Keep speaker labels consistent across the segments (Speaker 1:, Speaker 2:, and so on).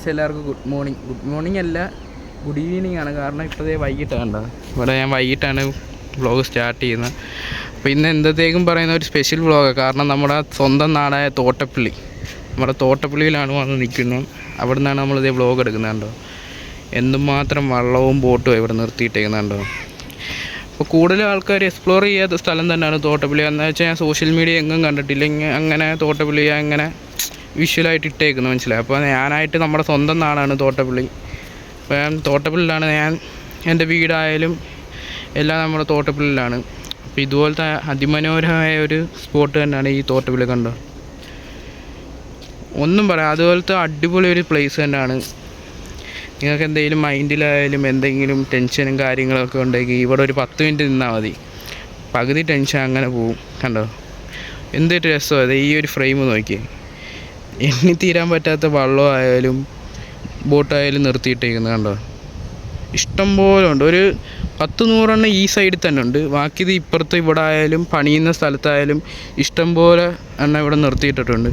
Speaker 1: Guys എല്ലാവർക്കും good morning good morning അല്ല good evening ആണ്. കാരണം ഇപ്പോഴേ വൈകിട്ടാണ് ഇവിടെ ഞാൻ വൈകിട്ടാണ് വ്ളോഗ് സ്റ്റാർട്ട് ചെയ്യുന്നത്. അപ്പോൾ ഇന്ന് എന്തത്തേക്കും പറയുന്ന ഒരു സ്പെഷ്യൽ വ്ളോഗാണ് കാരണം നമ്മുടെ സ്വന്തം നാടായ തോട്ടപ്പള്ളി. നമ്മുടെ തോട്ടപ്പള്ളിയിലാണ് വന്ന് നിൽക്കുന്നത് അവിടെ നിന്നാണ് നമ്മളിതേ വ്ളോഗ് എടുക്കുന്നത് കണ്ടോ? എന്തുമാത്രം വള്ളവും ബോട്ടും ഇവിടെ നിർത്തിയിട്ടേക്കുന്നുണ്ടോ അപ്പോൾ കൂടുതൽ ആൾക്കാർ എക്സ്പ്ലോർ ചെയ്യാത്ത സ്ഥലം തന്നെയാണ് തോട്ടപ്പള്ളി. എന്ന് വെച്ചാൽ ഞാൻ സോഷ്യൽ മീഡിയ എങ്ങും കണ്ടിട്ടില്ല. അങ്ങനെ തോട്ടപ്പള്ളി അങ്ങനെ വിഷ്വലായിട്ട് ഇട്ടേക്കുന്നത് മനസ്സിലായി? അപ്പോൾ ഞാനായിട്ട് നമ്മുടെ സ്വന്തം നാടാണ് തോട്ടപ്പള്ളി. അപ്പോൾ ഞാൻ തോട്ടപ്പള്ളിയിലാണ് ഞാൻ എന്റെ വീടായാലും എല്ലാം നമ്മുടെ തോട്ടപ്പള്ളിയിലാണ്. അപ്പോൾ ഇതുപോലത്തെ അതിമനോഹരമായ ഒരു സ്പോട്ട് തന്നെയാണ് ഈ തോട്ടപ്പള്ളി കണ്ടത് ഒന്നും പറയാം അതുപോലത്തെ അടിപൊളി ഒരു പ്ലേസ് തന്നെയാണ്. നിങ്ങൾക്ക് എന്തെങ്കിലും മൈൻഡിലായാലും എന്തെങ്കിലും ടെൻഷനും കാര്യങ്ങളൊക്കെ ഉണ്ടെങ്കിൽ ഇവിടെ ഒരു പത്ത് മിനിറ്റ് നിന്നാൽ മതി. പകുതി ടെൻഷൻ അങ്ങനെ പോവും കണ്ടോ? എന്തൊരു രസമാണ് ഈ ഒരു ഫ്രെയിം നോക്കി എണ്ണി തീരാൻ പറ്റാത്ത വള്ളമായാലും ബോട്ടായാലും നിർത്തിയിട്ടേക്കുന്നത് കണ്ടോ? ഇഷ്ടം പോലെ ഉണ്ട്. ഒരു പത്ത് നൂറെണ്ണം ഈ സൈഡിൽ തന്നെ ഉണ്ട്. ബാക്കി ഇത് ഇപ്പുറത്ത് ഇവിടെ ആയാലും പണിയുന്ന സ്ഥലത്തായാലും ഇഷ്ടം പോലെ എണ്ണ ഇവിടെ നിർത്തിയിട്ടിട്ടുണ്ട്.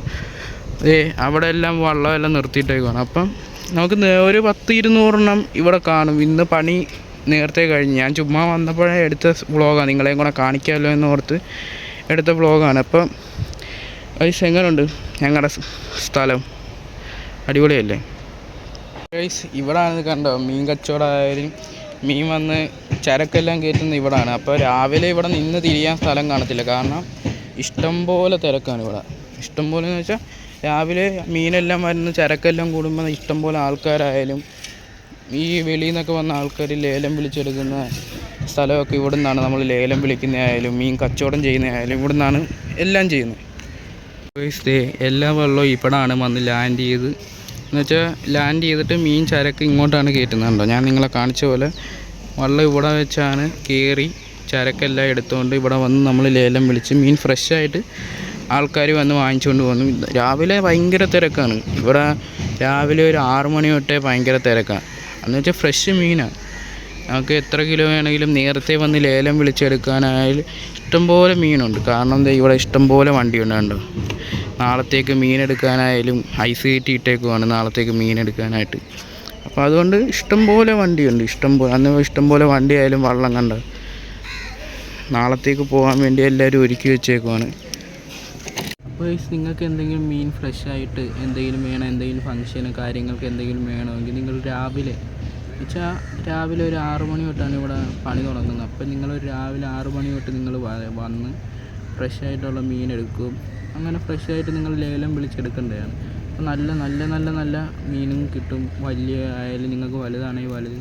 Speaker 1: ഏ അവിടെ എല്ലാം വള്ളം എല്ലാം നിർത്തിയിട്ടേക്കാണ് അപ്പം നമുക്ക് ഒരു പത്ത് ഇരുന്നൂറെണ്ണം ഇവിടെ കാണും. ഇന്ന് പണി നേരത്തെ കഴിഞ്ഞ്. ഞാൻ ചുമ്മാ വന്നപ്പോഴേ എടുത്ത വ്ളോഗാണ് നിങ്ങളെയും കൂടെ കാണിക്കാമല്ലോ എന്ന് ഓർത്ത് എടുത്ത വ്ളോഗാണ് അപ്പം ഗൈസ് എങ്ങനെയുണ്ട് ഞങ്ങളുടെ സ്ഥലം. അടിപൊളിയല്ലേ? ഐസ് ഇവിടാണ് കണ്ടോ? മീൻ കച്ചവടമായാലും മീൻ വന്ന് ചരക്കെല്ലാം കയറ്റുന്ന ഇവിടാണ്. അപ്പോൾ രാവിലെ ഇവിടെ നിന്ന് തിരിയാൻ സ്ഥലം കാണത്തില്ല. കാരണം ഇഷ്ടംപോലെ തിരക്കാണ് ഇവിടെ. ഇഷ്ടംപോലെ എന്ന് വെച്ചാൽ രാവിലെ മീനെല്ലാം വരുന്ന ചരക്കെല്ലാം കൂടുമ്പോൾ ഇഷ്ടംപോലെ ആൾക്കാരായാലും ഈ വെളിയിൽ നിന്നൊക്കെ വന്ന ആൾക്കാർ ലേലം വിളിച്ചെടുക്കുന്ന സ്ഥലമൊക്കെ ഇവിടെ നിന്നാണ് നമ്മൾ ലേലം വിളിക്കുന്നതായാലും മീൻ കച്ചവടം ചെയ്യുന്നതായാലും ഇവിടെ നിന്നാണ് എല്ലാം ചെയ്യുന്നത്. ദേ എല്ലാ വെള്ളവും ഇപ്പടാണ് വന്ന് ലാൻഡ് ചെയ്ത്. എന്നുവെച്ചാൽ ലാൻഡ് ചെയ്തിട്ട് മീൻ ചരക്ക് ഇങ്ങോട്ടാണ് കയറ്റുന്നുണ്ടോ ഞാൻ നിങ്ങളെ കാണിച്ച പോലെ വള്ളം ഇവിടെ വെച്ചാണ് കയറി ചരക്കെല്ലാം എടുത്തുകൊണ്ട് ഇവിടെ വന്ന് നമ്മൾ ലേലം വിളിച്ച് മീൻ ഫ്രഷായിട്ട് ആൾക്കാർ വന്ന് വാങ്ങിച്ചുകൊണ്ട് വന്നു. രാവിലെ ഭയങ്കര തിരക്കാണ്. ഇവിടെ രാവിലെ ഒരു ആറു മണി തൊട്ടേ ഭയങ്കര തിരക്കാണ് എന്ന് വെച്ചാൽ ഫ്രഷ് മീനാണ് നമുക്ക് എത്ര കിലോ വേണമെങ്കിലും നേരത്തെ വന്ന് ലേലം വിളിച്ചെടുക്കാനായാലും ഇഷ്ടംപോലെ മീനുണ്ട്. കാരണം ഇവിടെ ഇഷ്ടംപോലെ വണ്ടിയുണ്ട് കണ്ടോ? നാളത്തേക്ക് മീനെടുക്കാനായാലും ഐസ് കയറ്റി ഇട്ടേക്കുവാണ് നാളത്തേക്ക് മീനെടുക്കാനായിട്ട്. അപ്പോൾ അതുകൊണ്ട് ഇഷ്ടംപോലെ വണ്ടിയുണ്ട്. ഇഷ്ടംപോലെ അന്ന് ഇഷ്ടംപോലെ വണ്ടി ആയാലും വള്ളം കണ്ട. നാളത്തേക്ക് പോകാൻ വേണ്ടി എല്ലാവരും ഒരുക്കി വെച്ചേക്കുവാണ്. അപ്പോൾ നിങ്ങൾക്ക് എന്തെങ്കിലും മീൻ ഫ്രഷ് ആയിട്ട് എന്തെങ്കിലും വേണം എന്തെങ്കിലും ഫംഗ്ഷന് കാര്യങ്ങൾക്ക് എന്തെങ്കിലും വേണമെങ്കിൽ നിങ്ങൾ രാവിലെ വെച്ചാൽ രാവിലെ ഒരു ആറു മണി തൊട്ടാണ് ഇവിടെ പണി തുടങ്ങുന്നത്. അപ്പോൾ നിങ്ങൾ രാവിലെ ആറു മണി തൊട്ട് നിങ്ങൾ വന്ന് ഫ്രഷ് ആയിട്ടുള്ള മീൻ എടുക്കും. അങ്ങനെ ഫ്രഷ് ആയിട്ട് നിങ്ങൾ ലേലം വിളിച്ചെടുക്കേണ്ടതാണ്. അപ്പോൾ നല്ല നല്ല നല്ല നല്ല മീനും കിട്ടും. വലിയ ആയാലും നിങ്ങൾക്ക് വലുതാണെങ്കിൽ വലുത്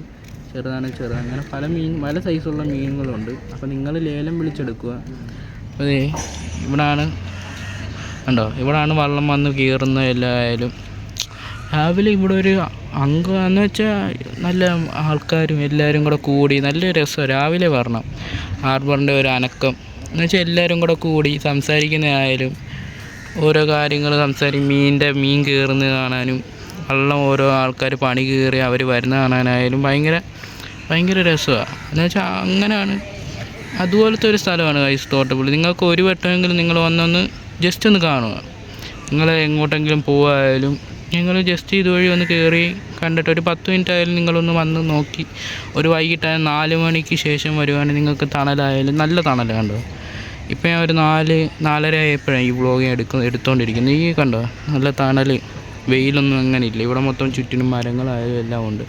Speaker 1: ചെറുതാണെങ്കിൽ ചെറുത്. അങ്ങനെ പല മീൻ പല സൈസുള്ള മീനുകളുണ്ട്. അപ്പോൾ നിങ്ങൾ ലേലം വിളിച്ചെടുക്കുക. ദേ ഇവിടാണ് കണ്ടോ? ഇവിടാണ് വള്ളം വന്ന് കയറുന്ന എല്ലായാലും രാവിലെ ഇവിടെ ഒരു അംഗം എന്ന് വെച്ചാൽ നല്ല ആൾക്കാരും എല്ലാവരും കൂടെ കൂടി നല്ല രസം രാവിലെ വരണം. ഹാർബറിന്റെ ഒരു അനക്കം. എന്ന് വെച്ചാൽ എല്ലാവരും കൂടെ കൂടി സംസാരിക്കുന്നതായാലും ഓരോ കാര്യങ്ങൾ സംസാരിക്കും. മീനിന്റെ മീൻ കയറുന്നത് കാണാനും വെള്ളം ഓരോ ആൾക്കാർ പണി കയറി അവർ വരുന്ന കാണാനായാലും ഭയങ്കര ഭയങ്കര രസമാണ് എന്ന് വെച്ചാൽ അങ്ങനെയാണ്. അതുപോലത്തെ ഒരു സ്ഥലമാണ് കൈസ് തോട്ടപ്പള്ളി. നിങ്ങൾക്ക് ഒരു വട്ടമെങ്കിലും നിങ്ങൾ വന്നൊന്ന് ജസ്റ്റ് ഒന്ന് കാണുക. നിങ്ങൾ എങ്ങോട്ടെങ്കിലും പോവായാലും നിങ്ങൾ ജസ്റ്റ് ഇതുവഴി ഒന്ന് കയറി കണ്ടിട്ട് ഒരു പത്ത് മിനിറ്റ് ആയാലും നിങ്ങളൊന്ന് വന്ന് നോക്കി. ഒരു വൈകിട്ടായ നാല് മണിക്ക് ശേഷം വരുവാണെങ്കിൽ നിങ്ങൾക്ക് തണലായാലും നല്ല തണലാണ് കണ്ടോ ഇപ്പം ഞാൻ ഒരു നാല് നാലര ആയപ്പോഴാണ് ഈ വ്ളോഗ് എടുക്ക എടുത്തുകൊണ്ടിരിക്കുന്നത് ഈ കണ്ടോ? നല്ല തണൽ വെയിലൊന്നും അങ്ങനെ ഇല്ല. ഇവിടെ മൊത്തം ചുറ്റിനും മരങ്ങളായാലും എല്ലാം ഉണ്ട്.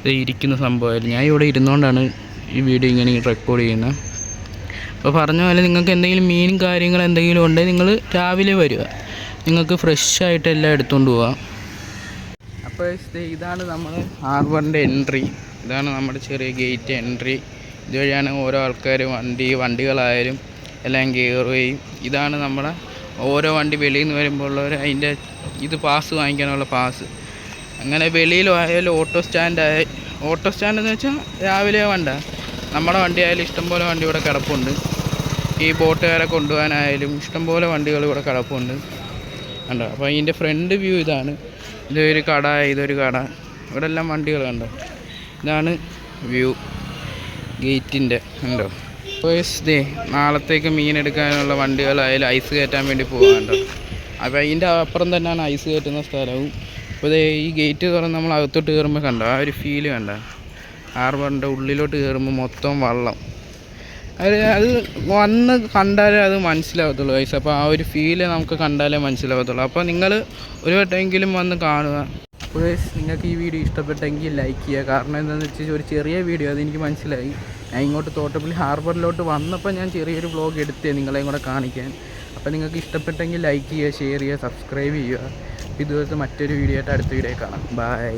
Speaker 1: ഇത് ഇരിക്കുന്ന സംഭവമായാലും. ഞാൻ ഇവിടെ ഇരുന്നുകൊണ്ടാണ് ഈ വീഡിയോ ഇങ്ങനെ റെക്കോർഡ് ചെയ്യുന്നത്. അപ്പോൾ പറഞ്ഞ പോലെ നിങ്ങൾക്ക് എന്തെങ്കിലും മീനും കാര്യങ്ങൾ എന്തെങ്കിലും ഉണ്ടെങ്കിൽ നിങ്ങൾ രാവിലെ വരിക. നിങ്ങൾക്ക് ഫ്രഷ് ആയിട്ട് എല്ലാം എടുത്തുകൊണ്ട് പോവാം. അപ്പോൾ ഇതാണ് നമ്മൾ ഹാർബറിന്റെ എൻട്രി ഇതാണ് നമ്മുടെ ചെറിയ ഗേറ്റ് എൻട്രി ഇതുവഴിയാണ് ഓരോ ആൾക്കാരും വണ്ടി വണ്ടികളായാലും എല്ലാം കയറുകയും ഇതാണ് നമ്മുടെ ഓരോ വണ്ടി വെളിയിൽ നിന്ന് വരുമ്പോൾ ഉള്ളവർ അതിന്റെ ഇത് പാസ് വാങ്ങിക്കാനുള്ള പാസ് അങ്ങനെ വെളിയിലായാലും ഓട്ടോ സ്റ്റാൻഡായ ഓട്ടോ സ്റ്റാൻഡ് എന്ന് വെച്ചാൽ രാവിലെ വണ്ട. നമ്മുടെ വണ്ടി ആയാലും ഇഷ്ടംപോലെ വണ്ടി ഇവിടെ കിടപ്പുണ്ട്. ഈ ബോട്ടുകാരെ കൊണ്ടുപോകാനായാലും ഇഷ്ടംപോലെ വണ്ടികൾ ഇവിടെ കിടപ്പുണ്ട്. കണ്ടോ? അപ്പോൾ ഇതിന്റെ ഫ്രണ്ട് വ്യൂ ഇതാണ്. ഇതൊരു കട ഇതൊരു കട. ഇവിടെ എല്ലാം വണ്ടികൾ കണ്ടോ? ഇതാണ് വ്യൂ ഗേറ്റിന്റെ കണ്ടോ? ദേ നാളത്തേക്ക് മീൻ എടുക്കാനുള്ള വണ്ടികളായാലും ഐസ് കയറ്റാൻ വേണ്ടി പോകാനുണ്ട് അപ്പോൾ അതിന്റെ അപ്പുറം തന്നെയാണ് ഐസ് കയറ്റുന്ന സ്ഥലവും. അപ്പോൾ ദേ ഈ ഗേറ്റ് തുറന്ന് നമ്മൾ അകത്തോട്ട് കയറുമ്പോൾ കണ്ടോ? ആ ഒരു ഫീൽ കണ്ട. ആർബറിന്റെ ഉള്ളിലോട്ട് കയറുമ്പോൾ മൊത്തം വള്ളം. അത് അത് വന്ന് കണ്ടാലേ അത് മനസ്സിലാവത്തുള്ളൂ ഐസ് അപ്പോൾ ആ ഒരു ഫീൽ നമുക്ക് കണ്ടാലേ മനസ്സിലാവത്തുള്ളൂ. അപ്പോൾ നിങ്ങൾ ഒരു വട്ടമെങ്കിലും വന്ന് കാണുക. അപ്പോൾ നിങ്ങൾക്ക് ഈ വീഡിയോ ഇഷ്ടപ്പെട്ടെങ്കിൽ ലൈക്ക് ചെയ്യുക. കാരണം എന്താണെന്ന് വെച്ചാൽ ഒരു ചെറിയ വീഡിയോ അതെനിക്ക് മനസ്സിലായി. ഞാൻ ഇങ്ങോട്ട് തോട്ടപ്പള്ളി ഹാർബറിലോട്ട് വന്നപ്പോൾ ഞാൻ ചെറിയൊരു വ്ളോഗ് എടുത്തേ നിങ്ങളെയും കൂടെ കാണിക്കാൻ. അപ്പോൾ നിങ്ങൾക്ക് ഇഷ്ടപ്പെട്ടെങ്കിൽ ലൈക്ക് ചെയ്യുക ഷെയർ ചെയ്യുക സബ്സ്ക്രൈബ് ചെയ്യുക. ഇതുപോലത്തെ മറ്റൊരു വീഡിയോ ആയിട്ട് അടുത്ത വീഡിയോ കാണാം. ബൈ